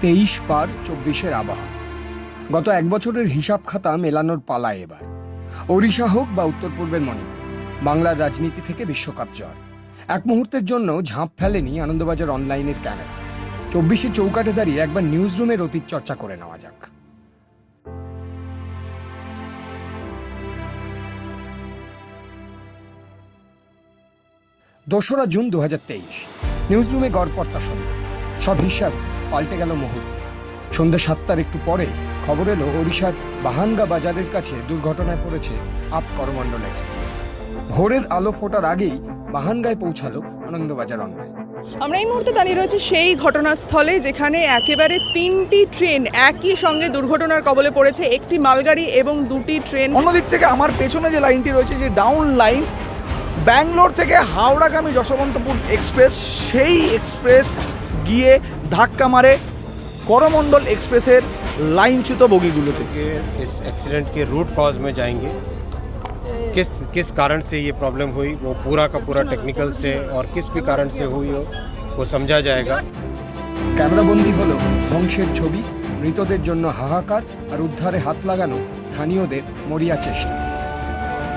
তেইশ পার চব্বিশের আবহাওয়া। গত এক বছরের হিসাব খাতা মেলানোর পালায় এবার। ওড়িশা হোক বা উত্তর পূর্বের মণিপুর, বাংলার রাজনীতি থেকে বিশ্বকাপ জ্বর। এক মুহূর্তের জন্য ঝাঁপ ফেলেনি আনন্দবাজার অনলাইনের ক্যামেরা। চব্বিশে চৌকাঠে দাঁড়িয়ে একবার নিউজ রুমের অতীত চর্চা করে নেওয়া যাক। দোসরা জুন দু হাজার তেইশ, নিউজরুমে গড়পর্তা সন্ধ্যা। সব হিসাব পাল্টে গেল মুহূর্তে। সন্ধ্যা সাতটার একটু পরে খবর এলো ওড়িশার বাহানগা বাজারের কাছে দুর্ঘটনায় পড়েছে আপ করমণ্ডল এক্সপ্রেস। ভোরের আলো ফোটার আগেই বাহানগায় পৌঁছালো আনন্দবাজার অনলাইন। আমরা এই মুহূর্তে দাঁড়িয়ে রয়েছে সেই ঘটনাস্থলে যেখানে একেবারে তিনটি ট্রেন একই সঙ্গে দুর্ঘটনার কবলে পড়েছে। একটি মালগাড়ি এবং দুটি ট্রেন। অন্যদিক থেকে আমার পেছনে যে লাইনটি রয়েছে যে ডাউন লাইন ব্যাঙ্গালোর থেকে হাওড়াগামী যশবন্তপুর এক্সপ্রেস সেই এক্সপ্রেস গিয়ে ধাক্কা মারে করমণ্ডল এক্সপ্রেসের লাইনচ্যুত বগিগুলোতে के इस एक्सीडेंट के रूट कॉज में जाएंगे किस किस कारण से ये प्रॉब्लम हुई वो पूरा का पूरा टेक्निकल से और किस भी कारण से हुई हो वो समझा जाएगा ক্যামেরাবন্দি হলো ধ্বংসের ছবি মৃতদের জন্য হাহাকার আর উদ্ধারে হাত লাগানো স্থানীয়দের মরিয়া চেষ্টা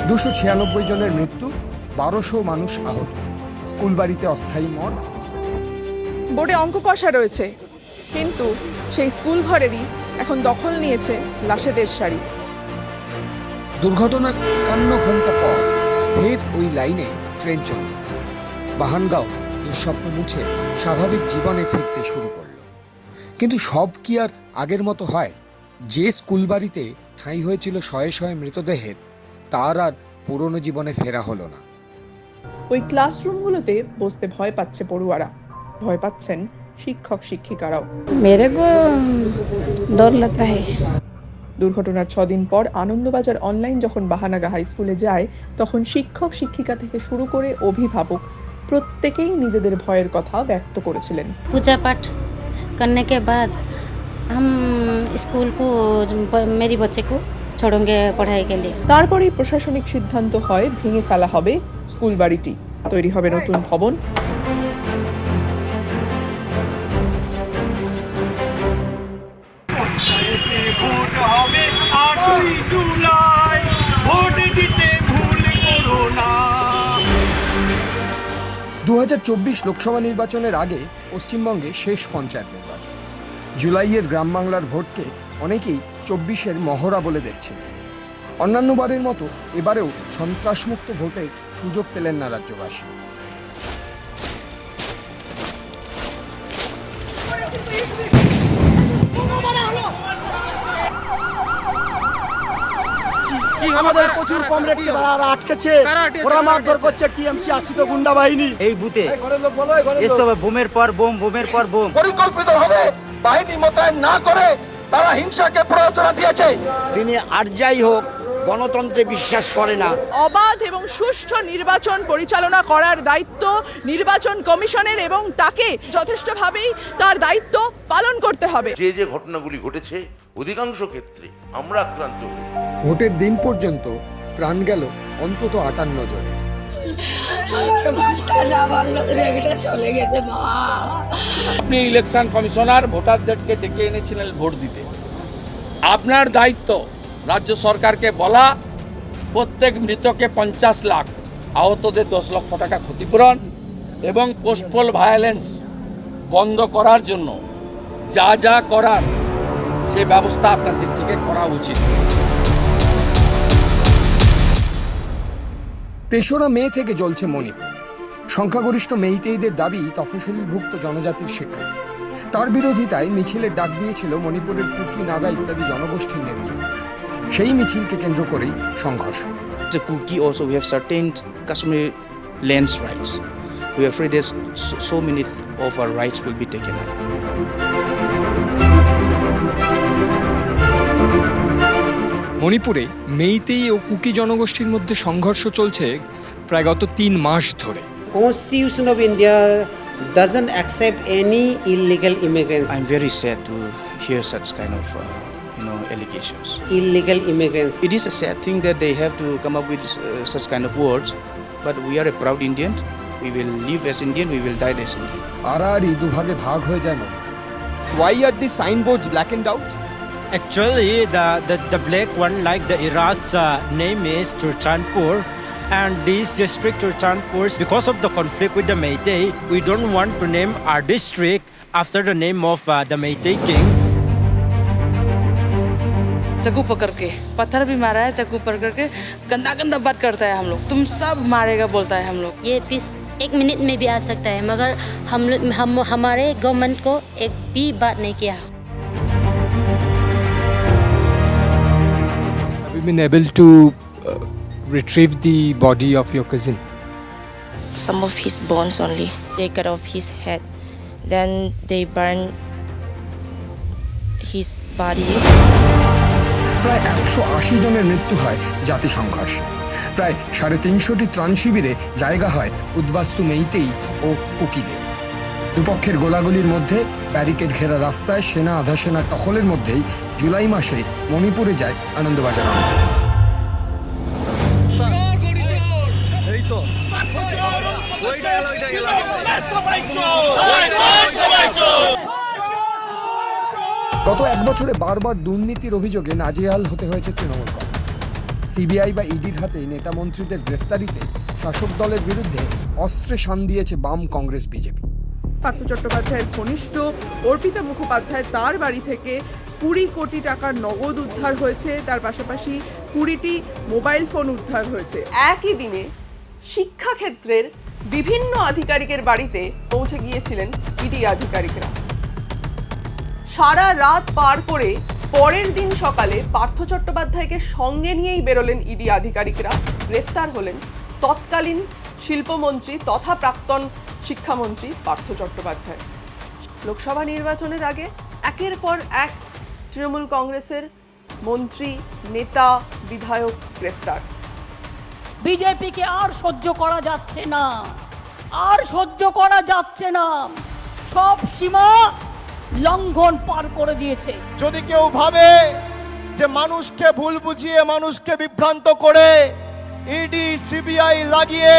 দুশো ছিয়ানব্বই জনের মৃত্যু বারোশো মানুষ আহত স্কুল বাড়িতে অস্থায়ী মর্গ বোর্ডে অঙ্ক কষা রয়েছে। কিন্তু সেই স্কুল ঘরেরই এখন দখল নিয়েছে লাশেদের শাড়ি। দুর্ঘটনার একান্ন ঘণ্টা পর ফের ওই লাইনে ট্রেন চলল বাহানগাঁও দুঃস্বপ্ন মুছে স্বাভাবিক জীবনে ফিরতে শুরু করল। কিন্তু সব কি আর আগের মতো হয়? যে স্কুল বাড়িতে ঠাঁই হয়েছিল শয়ে শয়ে মৃতদেহের তার আর পুরনো জীবনে ফেরা হলো না। ওই ক্লাসরুমগুলোতে বসতে ভয় পাচ্ছে পড়ুয়ারা। ভয় পাচ্ছেন শিক্ষক শিক্ষিকারাও मेरे को डर लगता है দুর্ঘটনার ছদিন পর আনন্দবাজার অনলাইন যখন বাহানাগা হাই স্কুলে যায় তখন শিক্ষক শিক্ষিকা থেকে শুরু করে অভিভাবক প্রত্যেকেই নিজেদের ভয়ের কথা ব্যক্ত করেছিলেন पूजा पाठ करने के बाद हम स्कूल को मेरी बच्चे को छोड़ेंगे पढ़ाई के लिए তারপরেই প্রশাসনিক সিদ্ধান্ত হয় ভেঙে ফেলা হবে স্কুল বাড়িটি তৈরি হবে নতুন ভবন আটই জুলাই, ভোট দিতে ভুল করো না। দু লোকসভা নির্বাচনের আগে পশ্চিমবঙ্গে শেষ পঞ্চায়েত নির্বাচন। জুলাইয়ের গ্রাম বাংলার ভোটকে অনেকেই চব্বিশের মহড়া বলে দেখছেন অন্যান্য বারের মতো এবারেও সন্ত্রাসমুক্ত ভোটের সুযোগ পেলেন না রাজ্যবাসী। আমাদের প্রচুর কমরেডকে তারা আটকেছে। ওরা মারধর করছে টিএমসি আসিত গুন্ডা বাহিনী। এই বুথে বোমের পর বোম বোমের পর বোম। পরিকল্পিতভাবে বাহিনী মোতায়েন না করে তারা হিংসাকে প্ররোচনা দিয়েছে। তিনি আর যাই হোক গণতন্ত্রে বিশ্বাস করে না। অবাধ এবং সুষ্ঠু নির্বাচন পরিচালনা করার দায়িত্ব নির্বাচন কমিশনের এবং তাকে যথেষ্টভাবেই তার দায়িত্ব পালন করতে হবে। যে যে ঘটনাগুলি ঘটেছে অধিকাংশ ক্ষেত্রে আমরা আক্রান্ত হই। ভোটের দিন পর্যন্ত প্রাণ গেল অন্তত আটান্ন জনের। আপনি ইলেকশন কমিশনার ভোটারদেরকে ডেকে এনেছিলেন ভোট দিতে। আপনার দায়িত্ব রাজ্য সরকারকে বলা প্রত্যেক মৃতকে পঞ্চাশ লাখ আহতদের দশ লক্ষ টাকা ক্ষতিপূরণ এবং পোস্টপোল ভায়োলেন্স বন্ধ করার জন্য যা যা করার সে ব্যবস্থা আপনার দিক থেকে করা উচিত। তেসরা মে থেকে জ্বলছে মণিপুর সংখ্যাগরিষ্ঠ মেইতেইদের দাবি তফসিলভুক্ত জনজাতির স্বীকৃতি তার বিরোধিতায় মিছিলের ডাক দিয়েছিল মণিপুরের কুকি নাগা ইত্যাদি জনগোষ্ঠীর নেতৃত্ব সেই মিছিলকে কেন্দ্র করেই সংঘর্ষ The Kuki also we have certain Kashmir lands rights. We are afraid there's so, many of our rights will be taken away. মণিপুরে মেইতেই ও কুকি জনগোষ্ঠীর মধ্যে সংঘর্ষ চলছে প্রায় গত তিন মাস ধরে। Constitution of India doesn't accept any illegal immigrants I am very sad to hear such kind of you know allegations illegal immigrants it is a sad thing that they have to come up with such kind of words but we are a proud Indian we will live as Indian we will die as Indian আর আর ই দুভাগে ভাগ হয়ে যায় মানে why are the signboards black and out Actually, the, the, the black one, like the Iraq's uh, name is Turchanpur, and this district Turchanpur, because of the conflict with the Meitei, we don't want to name our district after the name of uh, the Meitei king. चाकू पकड़ के पत्थर भी मारा है चाकू पकड़ के गंदा गंदा बात करता है हम लोग तुम सब मारेगा बोलता है हम लोग ये पीस एक मिनट में भी आ सकता है मगर हम हम हमारे गवर्नमेंट को एक भी बात नहीं किया been able to uh, retrieve the body of your cousin? some of his bones only they cut off his head then they burn his body প্রায় একশো আশি জনের মৃত্যু হয় জাতি সংঘর্ষে প্রায় সাড়ে তিনশোটি ত্রাণ শিবিরে জায়গা হয় উদ্বাস্তু মেইতেই ও কুকিদের দুপক্ষের গোলাগুলির মধ্যে ব্যারিকেড ঘেরা রাস্তায় সেনা আধা সেনা টহলের মধ্যেই জুলাই মাসে মণিপুরে যায় আনন্দবাজার। গত এক বছরে বারবার দুর্নীতির অভিযোগে নাজেহাল হতে হয়েছে তৃণমূল কংগ্রেসকে সিবিআই বা ইডির হাতে নেতা মন্ত্রীদের গ্রেফতারিতে শাসক দলের বিরুদ্ধে অস্ত্রে শান দিয়েছে বাম কংগ্রেস বিজেপি। পার্থ চট্টোপাধ্যায়ের ঘনিষ্ঠ, অর্পিতা মুখোপাধ্যায় তার বাড়ি থেকে কুড়ি কোটি টাকার নগদ উদ্ধার হয়েছে। তার পাশাপাশি কুড়িটি মোবাইল ফোন উদ্ধার হয়েছে। একই দিনে শিক্ষাক্ষেত্রের বিভিন্ন আধিকারিকের বাড়িতে পৌঁছে গিয়েছিলেন ইডি আধিকারিকরা। সারা রাত পার করে পরের দিন সকালে পার্থ চট্টোপাধ্যায়কে সঙ্গে নিয়েই বেরোলেন ইডি আধিকারিকরা। গ্রেফতার হলেন তৎকালীন শিল্পমন্ত্রী তথা প্রাক্তন শিক্ষামন্ত্রী পার্থ চট্টোপাধ্যায়। লোকসভা নির্বাচনের আগে একের পর এক তৃণমূল কংগ্রেসের মন্ত্রী নেতা বিধায়ক গ্রেফতার। বিজেপিকে আর সহ্য করা যাচ্ছে না। আর সহ্য করা যাচ্ছে না। সব সীমা লঙ্ঘন পার করে দিয়েছে। যদি কেউ ভাবে যে মানুষকে ভুল বুঝিয়ে মানুষকে বিভ্রান্ত করে ইডি সিবিআই লাগিয়ে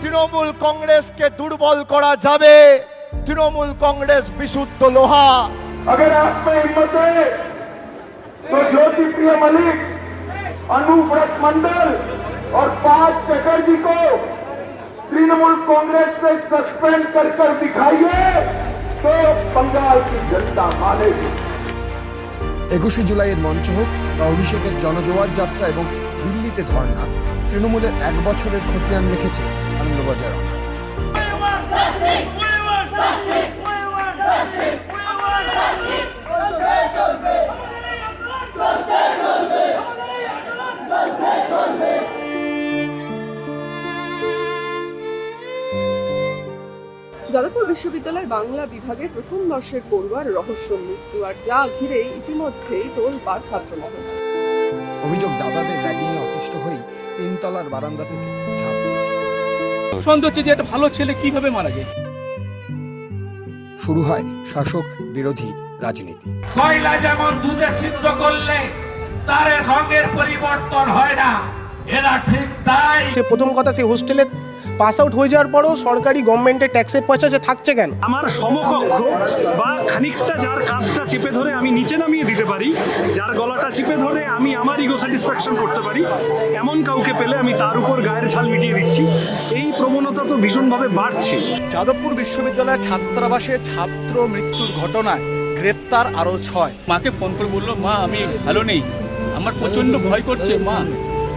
তৃণমূল কংগ্রেসকে দুর্বল করা যাবে তৃণমূল কংগ্রেস বিশুদ্ধ লোহা अगर आप में हिम्मत है तो ज्योति प्रिय मलिक अनुव्रत मंडल और पांच चटर्जी को तृणमूल कांग्रेस से सस्पेंड कर कर दिखाइए तो बंगाल की जनता मानेगी একুশে জুলাইয়ের মঞ্চ হোক বা অভিষেকের জনজোয়ার যাত্রা এবং দিল্লিতে ধর্ণা তৃণমূলের এক বছরের খতিয়ান রেখেছে আনন্দবাজার। যাদবপুর বিশ্ববিদ্যালয়ের বাংলা বিভাগের প্রথম বর্ষের পড়ুয়ার রহস্য মৃত্যু আর যা ঘিরে ইতিমধ্যেই তোলপাড় ছাত্রমহল অভিযোগ দাদাদের র্যাগিংয়ে অতিষ্ঠ হয়েই তিনতলার বারান্দা থেকে সন্দেহ হচ্ছে যে একটা ভালো ছেলে কীভাবে মারা যায়? শুরু হয় শাসক বিরোধী রাজনীতি। কয়লা যেমন দুধে সিদ্ধ করলে তার রঙের পরিবর্তন হয় না। এরা ঠিক তাই। প্রথম কথা সেই হোস্টেলে পাস আউট হয়ে যাওয়ার পরেও সরকারি গভর্নমেন্টের ট্যাক্সের পয়সা সে থাকছে কেন? আমার সমকক্ষ বা খানিকটা যার কাজটা চেপে ধরে আমি নিচে নামিয়ে দিতে পারি যার গলাটা চেপে ধরে আমি আমার ইগো স্যাটিসফ্যাকশন করতে পারি এমন কাউকে পেলে আমি তার উপর গায়ের ছাল মিটিয়ে দিচ্ছি। এই প্রবণতা তো ভীষণভাবে বাড়ছে। যাদবপুর বিশ্ববিদ্যালয়ের ছাত্রাবাসে ছাত্র মৃত্যুর ঘটনায় গ্রেপ্তার আরও ছয়। মাকে ফোন করে বলল মা আমি ভালো নেই। আমার প্রচণ্ড ভয় করছে মা।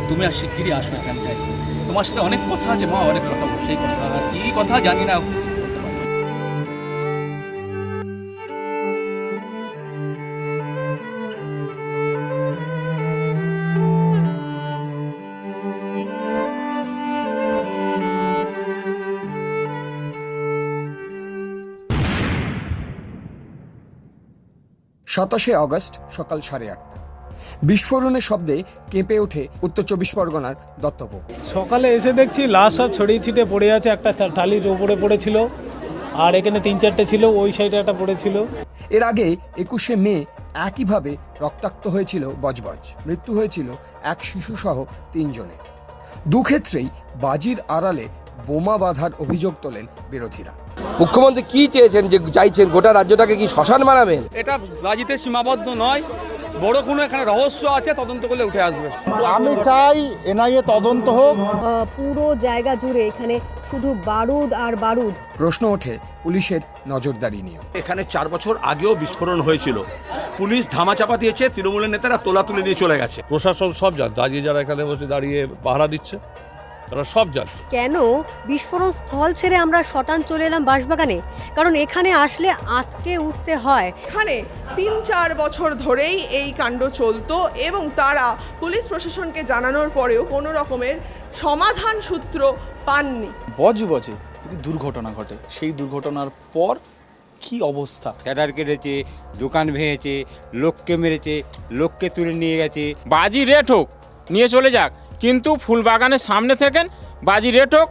তুমি আর শিগগিরই আসো এখানটায়। তোমার সাথে অনেক কথা আছে, মা, অনেক কথা সেই কথা। আর কি কথা জানি না। সাতাশে আগস্ট সকাল সাড়ে আটটা। বিস্ফোরণের শব্দে কেঁপে ওঠে উত্তর চব্বিশ পরগনার দত্তভোগ সকালে এসে দেখছি লাশ সব ছড়িয়ে ছিটে পড়ে আছে একটা টালির ওপরে পড়েছিল। আর এখানে তিন চারটে ছিল ওই সাইডে একটা পড়েছিল। এর আগে একুশে মে একইভাবে রক্তাক্ত হয়েছিল বজবজ। মৃত্যু হয়েছিল এক শিশুসহ তিনজনের দুক্ষেত্রেই বাজির আড়ালে বোমা বাঁধার অভিযোগ তোলেন বিরোধীরা। মুখ্যমন্ত্রী কি চেয়েছেন যে চাইছেন গোটা রাজ্যটাকে কি শ্মশান বানাবেন? এটা রাজিতে সীমাবদ্ধ নয় বড় কোনো এখানে রহস্য আছে তদন্ত করলে উঠে আসবে। আমি চাই এনআইএ তদন্ত হোক। পুরো জায়গা জুড়ে এখানে শুধু বারুদ আর বারুদ। প্রশ্ন ওঠে পুলিশের নজরদারি নিয়ে এখানে চার বছর আগেও বিস্ফোরণ হয়েছিল। পুলিশ ধামাচাপা দিয়েছে তৃণমূলের নেতারা তোলা তুলে নিয়ে চলে গেছে। প্রশাসন সব যা দাঁড়িয়ে যারা এখানে বসে দাঁড়িয়ে পাহারা দিচ্ছে। তারা সব জান। কেন বিস্ফোরণ স্থল ছেড়ে আমরা শটান চলে এলাম বাঁশবাগানে? কারণ এখানে আসলে আটকে উঠতে হয়। এখানে তিন চার বছর ধরেই এই কাণ্ড চলতো এবং তারা পুলিশ প্রশাসনকে জানানোর পরেও কোনো রকমের সমাধান সূত্র পাননি। বজ বজে দুর্ঘটনা ঘটে। সেই দুর্ঘটনার পর কি অবস্থা? ক্যাডার কেটেছে দোকান ভেঙেছে লোককে মেরেছে লোককে তুলে নিয়ে গেছে। বাজি রেট হোক নিয়ে চলে যাক। কিন্তু ফুল বাগানের সামনে থেকেন বাজি রেট হোক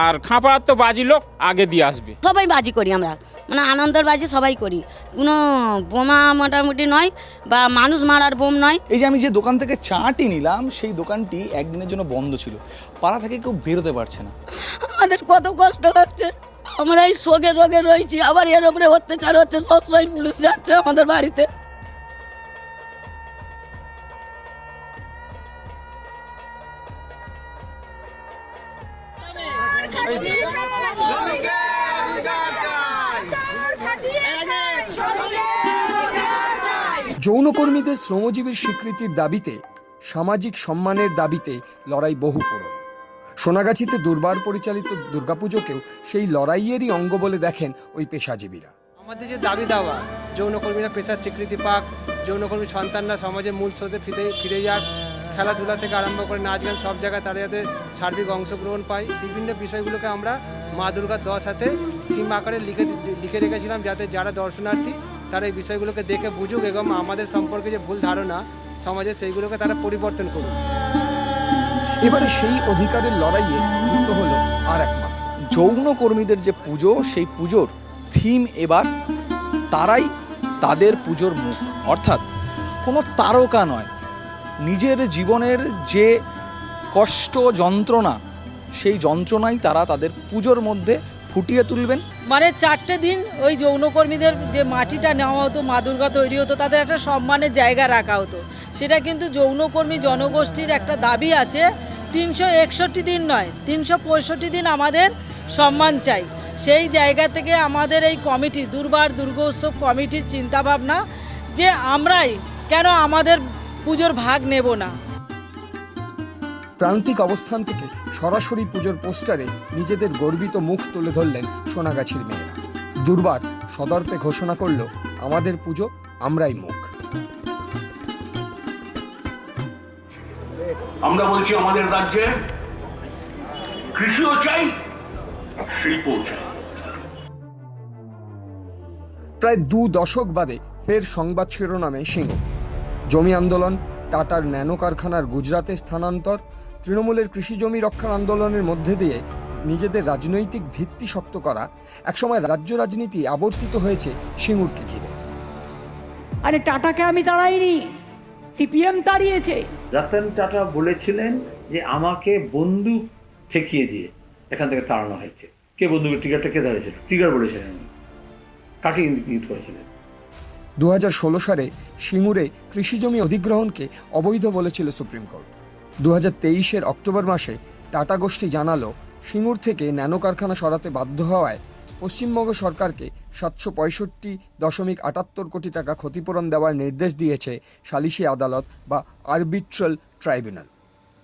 আর খাঁপাড়ার তো বাজি লোক আগে দিয়ে আসবে। সবাই বাজি করি আমরা। মানে আনন্দের বাজি সবাই করি। কোনো বোমা মোটামুটি নয় বা মানুষ মারার বোম নয়। এই যে আমি যে দোকান থেকে চাটি নিলাম সেই দোকানটি একদিনের জন্য বন্ধ ছিল। পাড়া থেকে কেউ বেরোতে পারছে না। আমাদের কত কষ্ট হচ্ছে। আমরা এই শোকে রোগে রয়েছি আবার এর উপরে অত্যাচার হচ্ছে সবসময় পুলিশ যাচ্ছে আমাদের বাড়িতে। যৌনকর্মীদের শ্রমজীবীর স্বীকৃতির দাবিতে, সামাজিক সম্মানের দাবিতে লড়াই বহু পুরনো। সোনাগাছিতে দুর্বার পরিচালিত দুর্গাপুজোকেও সেই লড়াইয়েরই অঙ্গ বলে দেখেন ওই পেশাজীবীরা। আমাদের যে দাবি দাওয়া, যৌনকর্মীরা পেশার স্বীকৃতি পাক, যৌনকর্মী সন্তানরা সমাজের মূল স্রোতে ফিরে ফিরে যাক খেলাধুলা থেকে আরম্ভ করে নাচ গান সব জায়গায় তারা যাতে সার্বিক অংশগ্রহণ পায়। বিভিন্ন বিষয়গুলোকে আমরা মা দুর্গার দশ হাতে থিম আকারে লিখে লিখে রেখেছিলাম যাতে যারা দর্শনার্থী তারা এই বিষয়গুলোকে দেখে বুঝুক এবং আমাদের সম্পর্কে যে ভুল ধারণা সমাজে সেইগুলোকে তারা পরিবর্তন করুক। এবারে সেই অধিকারের লড়াইয়ে যুক্ত হলো আর এক মাত্রা যৌনকর্মীদের যে পুজো, সেই পুজোর থিম এবার তারাই তাদের পুজোর মুখ। অর্থাৎ কোনো তারকা নয় নিজের জীবনের যে কষ্ট যন্ত্রণা, সেই যন্ত্রণাই তারা তাদের পুজোর মধ্যে ফুটিয়ে তুলবেন। মানে চারটে দিন ওই যৌনকর্মীদের যে মাটিটা নেওয়া হতো, মা দুর্গা তৈরি হতো, তাদের একটা সম্মানের জায়গা রাখা হতো। সেটা কিন্তু যৌনকর্মী জনগোষ্ঠীর একটা দাবি আছে, তিনশো একষট্টি দিন নয়, তিনশো পঁয়ষট্টি দিন আমাদের সম্মান চাই। সেই জায়গা থেকে আমাদের এই কমিটি, দুর্বার দুর্গোৎসব কমিটির চিন্তাভাবনা যে আমরাই কেন আমাদের পুজোর ভাগ নেব না। প্রান্তিক অবস্থান থেকে সরাসরি পুজোর পোস্টারে নিজেদের গর্বিত মুখ তুলে ধরলেন সোনাগাছির মেয়েরা। দুর্বার সদর্পে ঘোষণা করল আমাদের পুজো আমরাই মুখ। আমরা বলছি আমাদের রাজ্যে কৃষিও চাই শিল্পও চাই। প্রায় দু দশক বাদে ফের সংবাদ শিরোনামে সিংহ। জমি আন্দোলন টাটার ন্যানো কারখানার গুজরাতে স্থানান্তর তৃণমূলের কৃষি জমি রক্ষার আন্দোলনের মধ্যে দিয়ে নিজেদের রাজনৈতিক ভিত্তি শক্ত করা একসময় রাজ্য রাজনীতি আবর্তিত হয়েছে সিঙ্গুরকে ঘিরে। আরে টাটাকে আমি দাঁড়াইনি সিপিএম দাঁড়িয়েছে। রতন টাটা বলেছিলেন যে আমাকে বন্দুক ঠেকিয়ে দিয়ে এখান থেকে তাড়ানো হয়েছে। কে বন্দুকের টিকারটা কে ধরেছিল? টিকার বলেছিলেন। কাকে ইঙ্গিত করেছিলেন? দু হাজার ষোলো সালে সিঙ্গুরে কৃষিজমি অধিগ্রহণকে অবৈধ বলেছিল সুপ্রিম কোর্ট। দু হাজার অক্টোবর মাসে টাটা গোষ্ঠী জানালো, সিঙ্গুর থেকে ন্যানো কারখানা সরাতে বাধ্য হওয়ায় পশ্চিমবঙ্গ সরকারকে সাতশো পঁয়ষট্টি দশমিক আটাত্তর কোটি টাকা ক্ষতিপূরণ দেওয়ার নির্দেশ দিয়েছে সালিশি আদালত বা আরবিট্রাল ট্রাইব্যুনাল।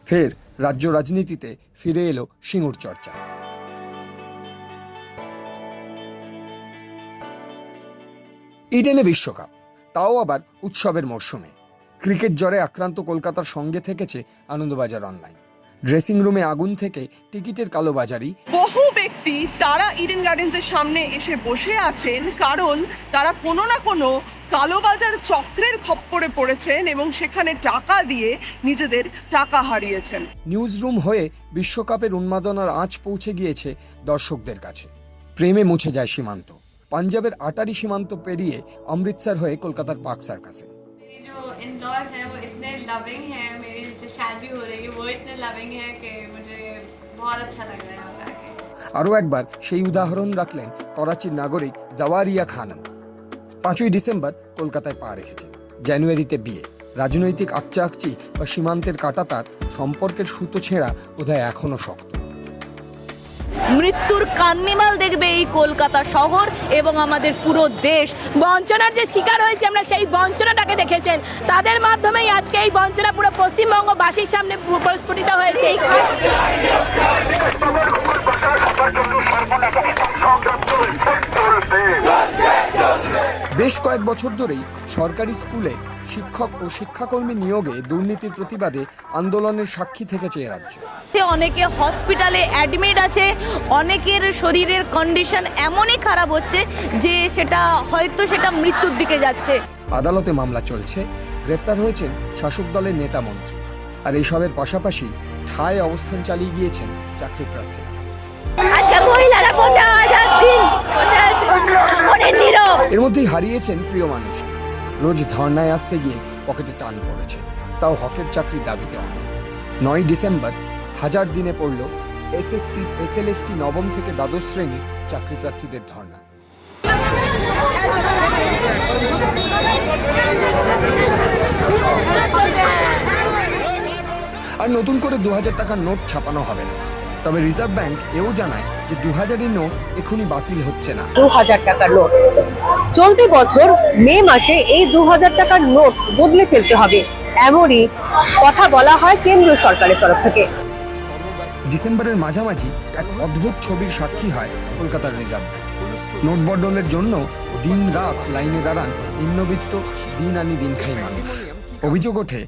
ফের রাজ্য রাজনীতিতে ফিরে এলো সিঙ্গুর চর্চা। ইডেনে বিশ্বকাপ তাও আবার উৎসবের মরশুমে। ক্রিকেট জ্বরে আক্রান্ত কলকাতার সঙ্গে থেকেছে আনন্দবাজার অনলাইন। ড্রেসিং রুমে আগুন থেকে টিকিটের কালোবাজারি। বহু ব্যক্তি তারা ইডেন গার্ডেন্সের সামনে এসে বসে আছেন কারণ তারা কোনো না কোনো কালোবাজার চক্রের খপ্পরে পড়েছেন এবং সেখানে টাকা দিয়ে নিজেদের টাকা হারিয়েছেন। নিউজ রুম হয়ে বিশ্বকাপের উন্মাদনার আঁচ পৌঁছে গিয়েছে দর্শকদের কাছে। প্রেমে মুছে যায় সীমান্ত। পাঞ্জাবের আটারি সীমান্ত পেরিয়ে অমৃতসর হয়ে কলকাতার পার্ক সার্কাসে जो इन लॉज हैं वो इतने लविंग हैं मेरी जिससे शादी हो रही है वो इतने लविंग है कि मुझे बहुत अच्छा लग रहा है यहाँ पे आके আরও একবার সেই উদাহরণ রাখলেন করাচির নাগরিক জাওয়ারিয়া খানম পাঁচই ডিসেম্বর কলকাতায় পা রেখেছেন জানুয়ারিতে বিয়ে রাজনৈতিক আকচাকচি বা সীমান্তের কাটাতার সম্পর্কের সুতো ছেঁড়া বোধহয় এখনও শক্ত মৃত্যুর কান্নিমাল দেখবে এই কলকাতা শহর এবং আমাদের পুরো দেশ। বঞ্চনার যে শিকার হয়েছে, আমরা সেই বঞ্চনাটাকে দেখেছেন। তাদের মাধ্যমেই আজকে এই বঞ্চনা পুরো পশ্চিমবঙ্গবাসীর সামনে প্রস্ফুটিত হয়েছে। বেশ কয়েক বছর ধরেই সরকারি স্কুলে শিক্ষক ও শিক্ষাকর্মী নিয়োগে দুর্নীতির প্রতিবাদে আন্দোলনের সাক্ষী থেকেছে এ রাজ্য। অনেকে হসপিটালে অ্যাডমিট আছে অনেকের শরীরের কন্ডিশন এমনই খারাপ হচ্ছে যে সেটা হয়তো সেটা মৃত্যুর দিকে যাচ্ছে। আদালতে মামলা চলছে গ্রেফতার হয়েছেন শাসক দলের নেতা মন্ত্রী। আর এইসবের পাশাপাশি ঠায় অবস্থান চালিয়ে গিয়েছেন চাকরি প্রার্থীরা। আজকে মহিলারা দিন। অনেক এর মধ্যেই হারিয়েছেন প্রিয় মানুষকে। রোজ ধর্নায় আসতে গিয়ে পকেটে টান পড়েছে। তাও হকের চাকরির দাবিতে অনড়। নয় ডিসেম্বর, হাজার দিনে পড়ল এসএসসির এসএলএসটি নবম থেকে দ্বাদশ শ্রেণির চাকরি প্রার্থীদের ধর্না। আর নতুন করে দু হাজার টাকার নোট ছাপানো হবে না। তবে রিজার্ভ ব্যাংক এও জানায় যে দু হাজারের নোট এখনই বাতিল হচ্ছে না। দু হাজার টাকার নোট। চলতি বছর মে মাসে এই দু হাজার টাকার নোট বদলে ফেলতে হবে এমনই কথা বলা হয় কেন্দ্রীয় সরকারের তরফ থেকে। ডিসেম্বরের মাঝামাঝি এক অদ্ভুত ছবির সাক্ষী হয় কলকাতার রিজার্ভ নোট বদলের জন্য দিন রাত লাইনে দাঁড়ান নিম্নবিত্ত দিন আনি দিন খাই মানুষ। অভিযোগ ওঠে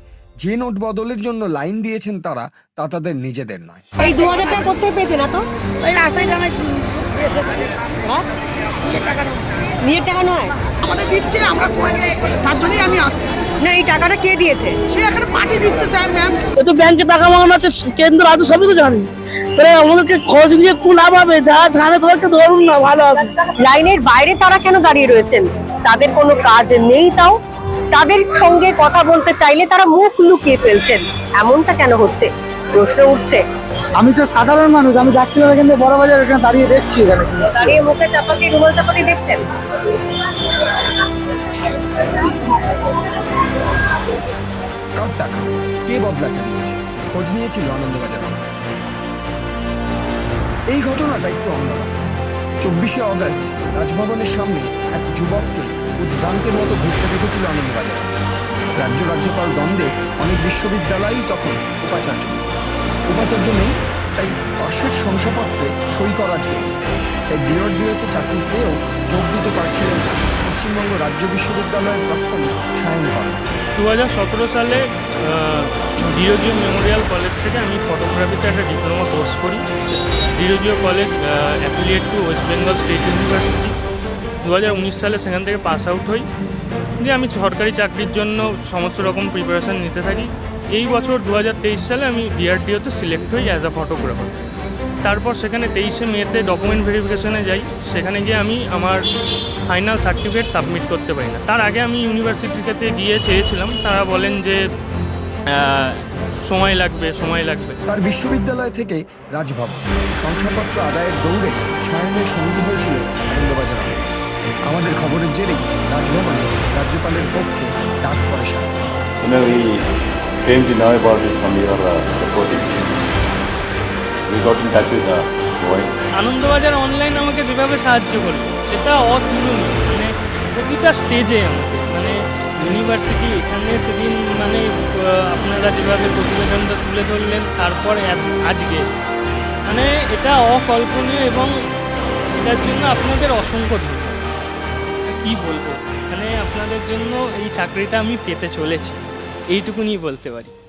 যে নোট বদলের জন্য লাইন দিয়েছেন তারা তা তাদের নিজেদের নয়। এই দু হাজার টাকা করতে পেয়েছে না তো? ওই রাস্তায় নামাই নিজের টাকা নয়। আমাদের দিচ্ছে আমরা করছি। তার জন্যই আমি আসছি। না এই টাকাটা কে দিয়েছে? সে এখানে পাঠিয়ে দিচ্ছে স্যার ম্যাম ও তো ব্যাংকে টাকা মাগানো আছে কেন্দ্র রাজ্য সবই তো জানি। তাহলে আমাদেরকে খোঁজ নিয়ে কোন লাভ হবে? যা জানে তাদেরকে ধরুন না ভালো হবে। লাইনের বাইরে তারা কেন দাঁড়িয়ে রয়েছেন? তাদের কোনো কাজ নেই তাও। তাদের সঙ্গে কথা বলতে চাইলে তারা মুখ লুকিয়ে ফেলছেন। এমনটা কেন হচ্ছে? প্রশ্ন উঠছে। আমি তো সাধারণ মানুষ আমি যাচ্ছিলাম এখানে বড় বাজার এখানে দাঁড়িয়ে দেখছি এখানে। দাঁড়িয়ে মুখে চাপাতি রুমাল চাপাতি দেখছেন? কার টাকা? কে বদলাতে দিয়েছে? খোঁজ নিয়েছিল আনন্দবাজার। এই ঘটনাটা একটু অন্যরকম। চব্বিশে অগস্ট রাজভবনের সামনে এক যুবককে উদ্ভ্রান্তের মতো ঘুরতে দেখেছিল আনন্দবাজার। রাজ্য রাজ্যপাল দ্বন্দ্বে অনেক বিশ্ববিদ্যালয়ই তখন উপাচার্য উপাচার্য নেই, তাই পাশের শংসাপত্রে সই করার কেউ। তাই ডিওর ডিওতে চাকরি পেয়েও যোগ দিতে পারছিলেন পশ্চিমবঙ্গ রাজ্য বিশ্ববিদ্যালয়ের প্রাক্তন সায়ন কর্মা দু সালে ডিরোজিও মেমোরিয়াল কলেজ থেকে আমি ফটোগ্রাফিতে একটা ডিপ্লোমা কোর্স করি। Derozio college affiliate to West Bengal state university দু হাজার উনিশ সালে সেখান থেকে পাস আউট হই। দিয়ে আমি সরকারি চাকরির জন্য সমস্ত রকম প্রিপারেশান নিতে থাকি। এই বছর দু হাজার তেইশ সালে আমি ডিআরডিওতে সিলেক্ট হই অ্যাজ আ ফটোগ্রাফার তারপর সেখানে তেইশে মেতে ডকুমেন্ট ভেরিফিকেশনে যাই। সেখানে গিয়ে আমি আমার ফাইনাল সার্টিফিকেট সাবমিট করতে পারি না। তার আগে আমি ইউনিভার্সিটিতে গিয়ে চেয়েছিলাম। তারা বলেন যে সময় লাগবে সময় লাগবে। তার বিশ্ববিদ্যালয় থেকে রাজভবন। শংসাপত্র আদায়ের দৌড়ে সায়নের সঙ্গী হয়েছিল আনন্দবাজার আমাদের খবরের জেরেই রাজভবনে রাজ্যপালের পক্ষে ডাক পড়ে Sayan You know, we came to know about it from your uh, reporting. We got in touch with the boy. Anandabazar online আমাকে যেভাবে সাহায্য করল সেটা অতুলনীয়। মানে প্রতিটা স্টেজে আমাকে। মানে ইউনিভার্সিটি, এখানে সেদিন মানে আপনারা যেভাবে প্রতিবেদনটা তুলে ধরলেন, তারপর আজকে। মানে এটা অকল্পনীয় এবং এটার জন্য আপনাদের অসংখ্য ধন্যবাদ। কী বলব? মানে আপনাদের জন্য এই চাকরিটা আমি পেতে চলেছি। এইটুকুনি বলতে পারি।